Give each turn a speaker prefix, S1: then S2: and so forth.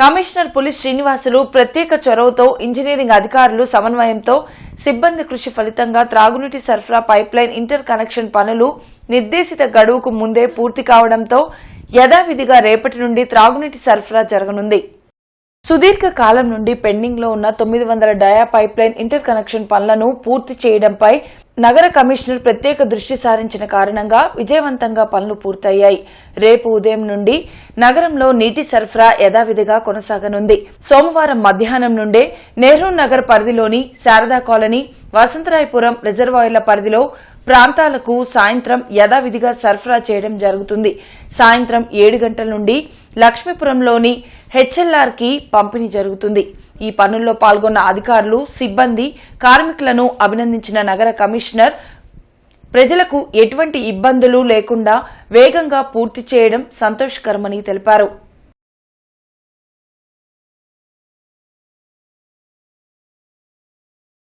S1: Commissioner పులి శ్రీనివాసులు ప్రత్యేక చొరవతో ఇంజనీరింగ్ అధికారులు సమన్వయంతో సిబ్బంది కృషి ఫలితంగా త్రాగునీటి సరఫరా పైప్లైన్ ఇంటర్ కనెక్షన్ పనులు నిర్దేశిత గడువుకు ముందే పూర్తి కావడంతో యథావిధిగా రేపటి నుండి త్రాగునీటి సరఫరా జరగనుంది. సుదీర్ఘ కాలం నుండి పెండింగ్లో ఉన్న తొమ్మిది వందల డయా పైప్లైన్ ఇంటర్ కనెక్షన్ పనులను పూర్తి చేయడంపై నగర కమిషనర్ ప్రత్యేక దృష్టి సారించిన కారణంగా విజయవంతంగా పనులు పూర్తయ్యాయి. రేపు ఉదయం నుండి నగరంలో నీటి సరఫరా యథావిధిగా కొనసాగనుంది. సోమవారం మధ్యాహ్నం నుండే నెహ్రూ నగర్ పరిధిలోని శారదా కాలనీ వసంతరాయపురం రిజర్వాయర్ల పరిధిలో ప్రాంతాలకు సాయంత్రం యథావిధిగా సరఫరా చేయడం జరుగుతుంది. సాయంత్రం ఏడు గంటల నుండి లక్ష్మీపురంలోని హెచ్ఎల్ఆర్కి పంపిణీ జరుగుతుంది. ఈ పనుల్లో పాల్గొన్న అధికారులు సిబ్బంది కార్మికులను అభినందించిన నగర కమిషనర్ ప్రజలకు ఎటువంటి ఇబ్బందులు లేకుండా వేగంగా పూర్తి చేయడం సంతోషకరమని తెలిపారు.